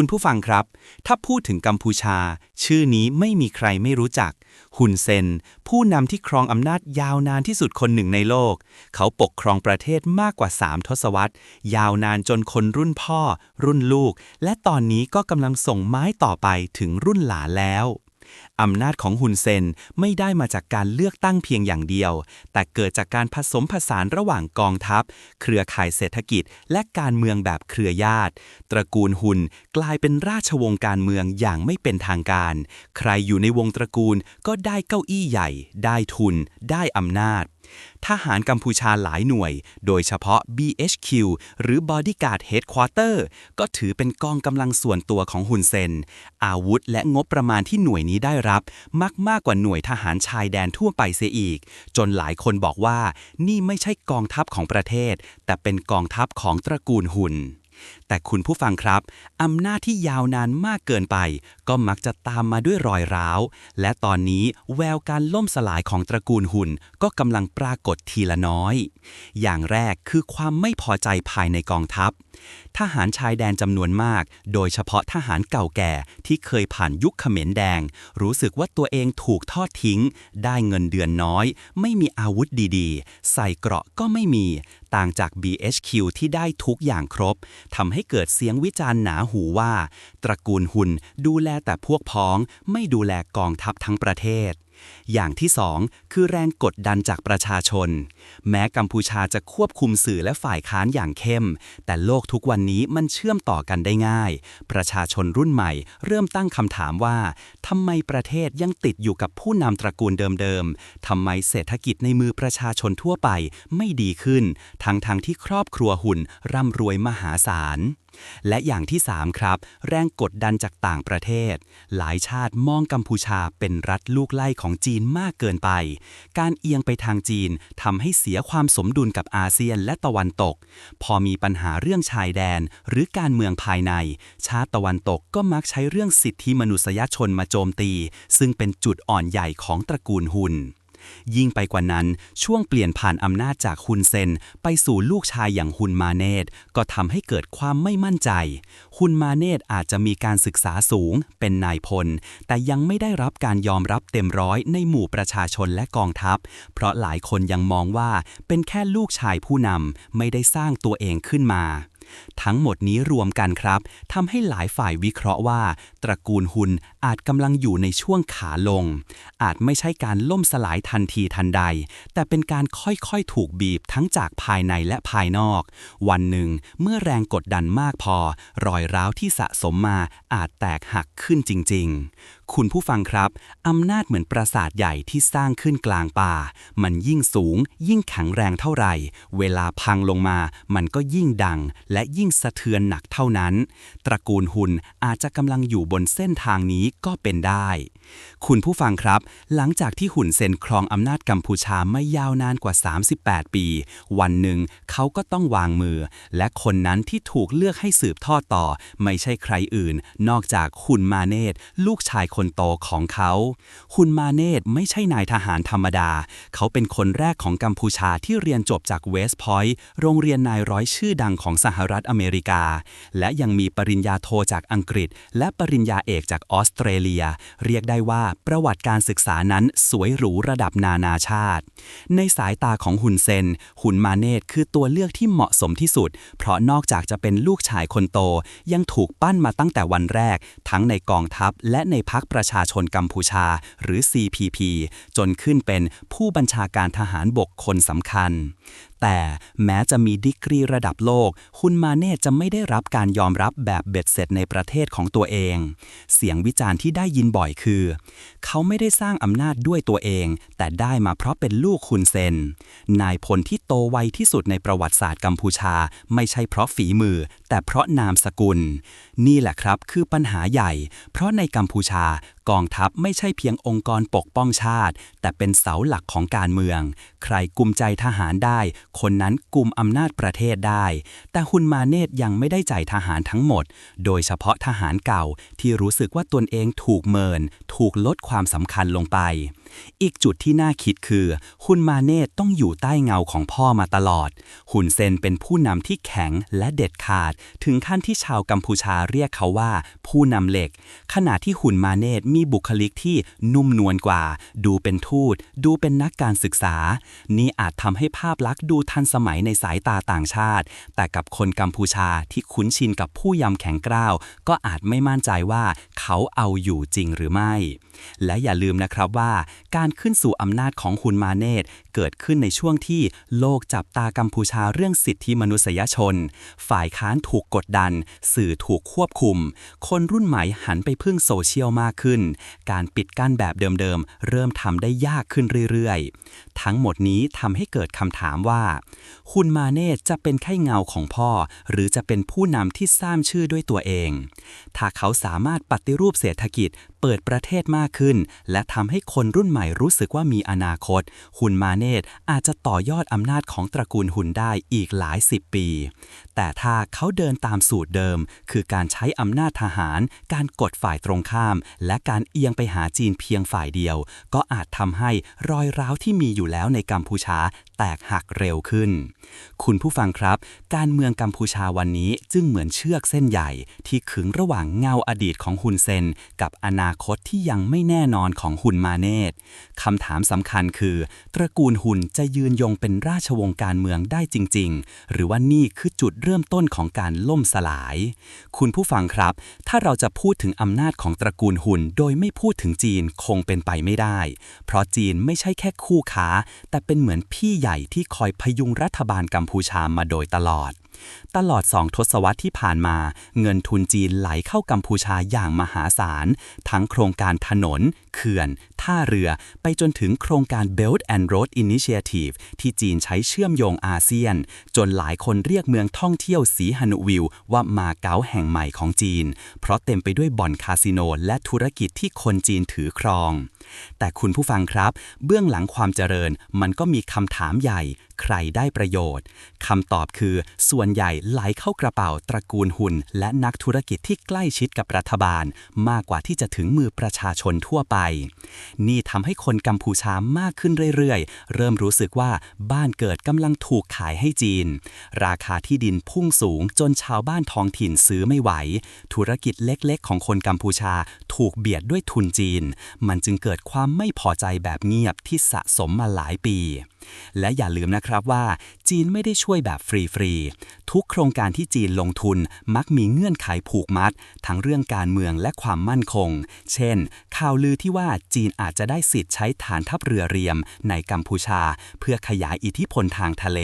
คุณผู้ฟังครับ ถ้าพูดถึงกัมพูชา ชื่อนี้ไม่มีใครไม่รู้จัก ฮุนเซน ผู้นำที่ครองอำนาจยาวนานที่สุดคนหนึ่งในโลก เขาปกครองประเทศมากกว่า 3 ทศวรรษ ยาวนานจนคนรุ่นพ่อ รุ่นลูก และตอนนี้ก็กำลังส่งไม้ต่อไปถึงรุ่นหลานแล้ว อำนาจของฮุนเซนไม่ได้มาจากการเลือกตั้งเพียงอย่างเดียว แต่เกิดจากการผสมผสานระหว่างกองทัพ เครือข่ายเศรษฐกิจ และการเมืองแบบเครือญาติ ตระกูลฮุนกลายเป็นราชวงศ์การเมืองอย่างไม่เป็นทางการ ใครอยู่ในวงตระกูลก็ได้เก้าอี้ใหญ่ ได้ทุน ได้อำนาจ ทหารกัมพูชาหลายหน่วย โดยเฉพาะ BHQ หรือ Bodyguard Headquarter ก็ถือเป็นกองกำลังส่วนตัวของฮุนเซน อาวุธและงบประมาณที่หน่วยนี้ได้รับมักมากกว่าหน่วยทหารชายแดนทั่วไปเสียอีก จนหลายคนบอกว่า นี่ไม่ใช่กองทัพของประเทศ แต่เป็นกองทัพของตระกูลฮุน แต่คุณผู้ฟังครับ อำนาจที่ยาวนานมากเกินไป ก็มักจะตามมาด้วยรอยร้าว และตอนนี้แววการล่มสลายของตระกูลหุ่น ก็กำลังปรากฏทีละน้อย อย่างแรกคือความไม่พอใจภายในกองทัพ ทหารชายแดนจำนวนมาก โดยเฉพาะทหารเก่าแก่ที่เคยผ่านยุคเขมรแดง รู้สึกว่าตัวเองถูกทอดทิ้ง ได้เงินเดือนน้อย ไม่มีอาวุธดีๆ ใส่เกราะก็ไม่มีต่างจาก BHQ ที่ได้ทุกอย่างครบทำให้เกิดเสียงวิจารณ์หนาหูว่า ตระกูลหุนดูแลแต่พวกพ้อง ไม่ดูแลกองทัพทั้งประเทศ อย่างที่สองคือแรงกดดันจากประชาชน แม้กัมพูชาจะควบคุมสื่อและฝ่ายค้านอย่างเข้ม แต่โลกทุกวันนี้มันเชื่อมต่อกันได้ง่าย ประชาชนรุ่นใหม่ เริ่มตั้งคำถามว่าทำไมประเทศยังติดอยู่กับผู้นำตระกูลเดิมๆทำไมเศรษฐกิจในมือประชาชนทั่วไปไม่ดีขึ้น ทั้งๆทที่ครอบครัวหุ่นร่ำรวยมหาศาลและอย่างที่ 3 ครับ แรงกดดันจากต่างประเทศ หลายชาติมองกัมพูชาเป็นรัฐลูกไล่ของจีนมากเกินไป การเอียงไปทางจีนทำให้เสียความสมดุลกับอาเซียนและตะวันตก พอมีปัญหาเรื่องชายแดน หรือการเมืองภายใน ชาติตะวันตกก็มักใช้เรื่องสิทธิมนุษยชนมาโจมตี ซึ่งเป็นจุดอ่อนใหญ่ของตระกูลหุน ยิ่งไปกว่านั้น ช่วงเปลี่ยนผ่านอำนาจจากฮุนเซน ไปสู่ลูกชายอย่างฮุนมาเนตก็ทำให้เกิดความไม่มั่นใจฮุนมาเนตอาจจะมีการศึกษาสูง เป็นนายพล แต่ยังไม่ได้รับการยอมรับเต็มร้อยในหมู่ประชาชนและกองทัพ เพราะหลายคนยังมองว่าเป็นแค่ลูกชายผู้นำไม่ได้สร้างตัวเองขึ้นมา ทั้งหมดนี้รวมกันครับทำให้หลายฝ่ายวิเคราะห์ว่า ตระกูลหุนอาจกำลังอยู่ในช่วงขาลง อาจไม่ใช่การล่มสลายทันทีทันใด แต่เป็นการค่อยๆถูกบีบทั้งจากภายในและภายนอก วันหนึ่ง เมื่อแรงกดดันมากพอ รอยร้าวที่สะสมมาอาจแตกหักขึ้นจริง ๆ คุณผู้ฟังครับอำนาจเหมือนปราสาทใหญ่ที่สร้างขึ้นกลางป่า มันยิ่งสูง ยิ่งแข็งแรงเท่าไหร่ เวลาพังลงมา มันก็ยิ่งดัง และยิ่งสะเทือนหนักเท่านั้น ตระกูลหุนอาจจะกำลังอยู่บนเส้นทางนี้ก็เป็นได้ คุณผู้ฟังครับ หลังจากที่หุ่นเซนครองอำนาจกัมพูชาไม่ยาวนานกว่า 38 ปี วันหนึ่งเขาก็ต้องวางมือ และคนนั้นที่ถูกเลือกให้สืบทอดต่อ ไม่ใช่ใครอื่น นอกจากหุนมาเนตลูกชายคนคนโตของเขาหุนมาเนตไม่ใช่นายทหารธรรมดา เขาเป็นคนแรกของกัมพูชาที่เรียนจบจากเวสต์พอยต์โรงเรียนนายร้อยชื่อดังของสหรัฐอเมริกา และยังมีปริญญาโทจากอังกฤษ และปริญญาเอกจากออสเตรเลีย เรียกได้ว่าประวัติการศึกษานั้นสวยหรูระดับนานาชาติ ในสายตาของหุนเซนหุนมาเนตคือตัวเลือกที่เหมาะสมที่สุด เพราะนอกจากจะเป็นลูกชายคนโต ยังถูกปั้นมาตั้งแต่วันแรก ทั้งในกองทัพและในพักประชาชนกัมพูชา หรือ CPP จนขึ้นเป็นผู้บัญชาการทหารบกคนสำคัญ แต่แม้จะมีดีกรีระดับโลก คุณมาเน่จะไม่ได้รับการยอมรับแบบเบ็ดเสร็จในประเทศของตัวเอง เสียงวิจารณ์ที่ได้ยินบ่อยคือ เขาไม่ได้สร้างอำนาจด้วยตัวเอง แต่ได้มาเพราะเป็นลูกคุณเซน นายพลที่โตไวที่สุดในประวัติศาสตร์กัมพูชา ไม่ใช่เพราะฝีมือ แต่เพราะนามสกุล นี่แหละครับคือปัญหาใหญ่ เพราะในกัมพูชา กองทัพไม่ใช่เพียงองค์กรปกป้องชาติ แต่เป็นเสาหลักของการเมือง ใครกุมใจทหารได้ คนนั้นกุมอำนาจประเทศได้ แต่ฮุนมาเนตยังไม่ได้ใจทหารทั้งหมด โดยเฉพาะทหารเก่าที่รู้สึกว่าตนเองถูกเมิน ถูกลดความสำคัญลงไป อีกจุดที่น่าคิดคือฮุนมาเนตต้องอยู่ใต้เงาของพ่อมาตลอดฮุนเซนเป็นผู้นำที่แข็งและเด็ดขาด ถึงขั้นที่ชาวกัมพูชาเรียกเขาว่า ผู้นำเหล็ก ขณะที่ฮุนมาเนตมีบุคลิกที่นุ่มนวลกว่า ดูเป็นทูต ดูเป็นนักการศึกษา นี่อาจทำให้ภาพลักษณ์ดูทันสมัยในสายตาต่างชาติ แต่กับคนกัมพูชาที่คุ้นชินกับผู้ยำแข็งกร้าว ก็อาจไม่มั่นใจว่าเขาเอาอยู่จริงหรือไม่ และอย่าลืมนะครับว่าการขึ้นสู่อำนาจของฮุนมาเนตเกิดขึ้นในช่วงที่โลกจับตากัมพูชาเรื่องสิทธิมนุษยชน ฝ่ายค้านถูกกดดัน สื่อถูกควบคุม คนรุ่นใหม่หันไปพึ่งโซเชียลมากขึ้น การปิดกั้นแบบเดิมๆ เริ่มทำได้ยากขึ้นเรื่อยๆ ทั้งหมดนี้ทำให้เกิดคำถามว่าฮุนมาเนตจะเป็นแค่เงาของพ่อ หรือจะเป็นผู้นำที่สร้างชื่อด้วยตัวเอง ถ้าเขาสามารถปฏิรูปเศรษฐกิจเปิดประเทศมากขึ้น และทำให้คนรุ่นใหม่รู้สึกว่ามีอนาคตฮุนมาเนตอาจจะต่อยอดอำนาจของตระกูลฮุนได้อีกหลายสิบปี แต่ถ้าเขาเดินตามสูตรเดิม คือการใช้อำนาจทหาร การกดฝ่ายตรงข้าม และการเอียงไปหาจีนเพียงฝ่ายเดียว ก็อาจทำให้รอยร้าวที่มีอยู่แล้วในกัมพูชาแตกหักเร็วขึ้น คุณผู้ฟังครับ การเมืองกัมพูชาวันนี้จึงเหมือนเชือกเส้นใหญ่ ที่ขึงระหว่างเงาอดีตของฮุนเซน กับอนาคตที่ยังไม่แน่นอนของฮุนมาเนตคำถามสำคัญคือ ตระกูลฮุนจะยืนยงเป็นราชวงศ์การเมืองได้จริง ๆ หรือว่านี่คือจุดเริ่มต้นของการล่มสลาย คุณผู้ฟังครับ ถ้าเราจะพูดถึงอำนาจของตระกูลฮุนโดยไม่พูดถึงจีนคงเป็นไปไม่ได้ เพราะจีนไม่ใช่แค่คู่ค้า แต่เป็นเหมือนพี่ใหญ่ที่คอยพยุงรัฐบาลกัมพูชามาโดยตลอด ตลอดสองทศวรรษที่ผ่านมา เงินทุนจีนไหลเข้ากัมพูชาอย่างมหาศาล ทั้งโครงการถนน เขื่อน ท่าเรือ ไปจนถึงโครงการ Belt and Road Initiative ที่จีนใช้เชื่อมโยงอาเซียน จนหลายคนเรียกเมืองท่องเที่ยวสีฮานุวิวว่ามาเก๊าแห่งใหม่ของจีน เพราะเต็มไปด้วยบ่อนคาสิโนและธุรกิจที่คนจีนถือครอง แต่คุณผู้ฟังครับ เบื้องหลังความเจริญมันก็มีคำถามใหญ่ ใครได้ประโยชน์คำตอบคือ ส่วนใหญ่ไหลเข้ากระเป๋าตระกูลหุ่น และนักธุรกิจที่ใกล้ชิดกับรัฐบาล มากกว่าที่จะถึงมือประชาชนทั่วไป นี่ทำให้คนกัมพูชามากขึ้นเรื่อยๆ เริ่มรู้สึกว่าบ้านเกิดกำลังถูกขายให้จีน ราคาที่ดินพุ่งสูงจนชาวบ้านท้องถิ่นซื้อไม่ไหว ธุรกิจเล็กๆ ของคนกัมพูชาถูกเบียดด้วยทุนจีน มันจึงเกิดความไม่พอใจแบบเงียบที่สะสมมาหลายปีและอย่าลืมนะครับว่า จีนไม่ได้ช่วยแบบฟรีๆ ทุกโครงการที่จีนลงทุนมักมีเงื่อนไขผูกมัด ทั้งเรื่องการเมืองและความมั่นคง เช่น ข่าวลือที่ว่าจีนอาจจะได้สิทธิ์ใช้ฐานทัพเรือเรียมในกัมพูชา เพื่อขยายอิทธิพลทางทะเล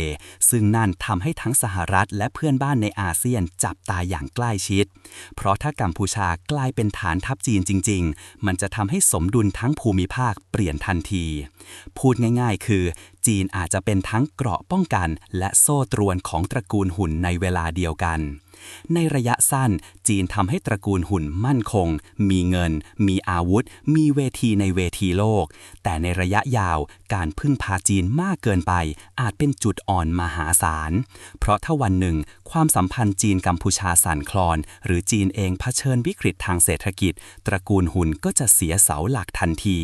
ซึ่งนั่นทำให้ทั้งสหรัฐและเพื่อนบ้านในอาเซียนจับตาอย่างใกล้ชิด เพราะถ้ากัมพูชากลายเป็นฐานทัพจีนจริง ๆ มันจะทำให้สมดุลทั้งภูมิภาคเปลี่ยนทันที พูดง่าย ๆ คือ จีนอาจจะเป็นทั้งเกราะป้องกัน และโซ่ตรวนของตระกูลหุ่นในเวลาเดียวกัน ในระยะสั้นจีนทำให้ตระกูลหุ่นมั่นคง มีเงิน มีอาวุธ มีเวทีในเวทีโลก แต่ในระยะยาวการพึ่งพาจีนมากเกินไป อาจเป็นจุดอ่อนมหาศาล เพราะถ้าวันหนึ่ง ความสัมพันธ์จีนกัมพูชาสั่นคลอน หรือจีนเองเผชิญวิกฤตทางเศรษฐกิจ ตระกูลหุ่นก็จะเสียเสาหลักทันที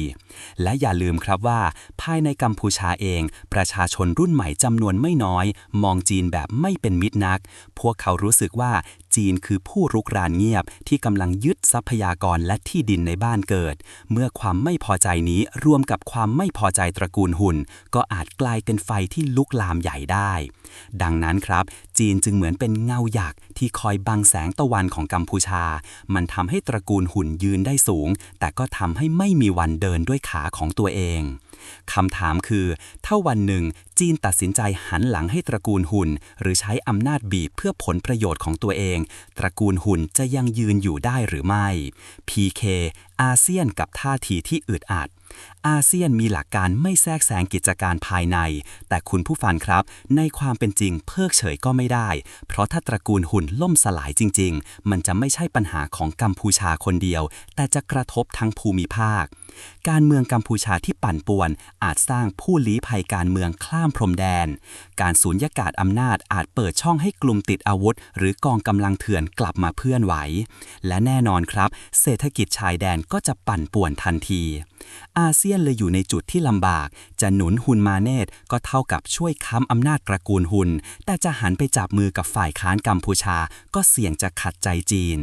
และอย่าลืมครับว่า ภายในกัมพูชาเอง ประชาชนรุ่นใหม่จำนวนไม่น้อย มองจีนแบบไม่เป็นมิตรนัก พวกเขารู้สึกว่าจีนคือผู้รุกรานเงียบที่กำลังยึดทรัพยากรและที่ดินในบ้านเกิด เมื่อความไม่พอใจนี้รวมกับความไม่พอใจตระกูลหุ่น ก็อาจกลายเป็นไฟที่ลุกลามใหญ่ได้ ดังนั้นครับ จีนจึงเหมือนเป็นเงาหยักที่คอยบังแสงตะวันของกัมพูชา มันทำให้ตระกูลหุ่นยืนได้สูง แต่ก็ทำให้ไม่มีวันเดินด้วยขาของตัวเอง คำถามคือ ถ้าวันหนึ่งจีนตัดสินใจหันหลังให้ตระกูลหุ่น หรือใช้อำนาจบีบเพื่อผลประโยชน์ของตัวเอง ตระกูลหุ่นจะยังยืนอยู่ได้หรือไม่ PK อาเซียนกับท่าทีที่อึดอัด อาเซียนมีหลักการไม่แทรกแซงกิจการภายใน แต่คุณผู้ฟังครับ ในความเป็นจริงเพิกเฉยก็ไม่ได้ เพราะถ้าตระกูลหุ่นล่มสลายจริง ๆ มันจะไม่ใช่ปัญหาของกัมพูชาคนเดียว แต่จะกระทบทั้งภูมิภาค การเมืองกัมพูชาที่ปั่นป่วน อาจสร้างผู้ลี้ภัยการเมืองข้ามพรมแดน การสูญญากาศอำนาจอาจเปิดช่องให้กลุ่มติดอาวุธ หรือกองกำลังเถื่อนกลับมาเพื่อนไหว และแน่นอนครับ เศรษฐกิจชายแดนก็จะปั่นป่วนทันที อาเซียนเลยอยู่ในจุดที่ลำบาก จะหนุนฮุนมาเนตก็เท่ากับช่วยค้ำอำนาจตระกูลฮุน แต่จะหันไปจับมือกับฝ่ายค้านกัมพูชา ก็เสี่ยงจะขัดใจจีน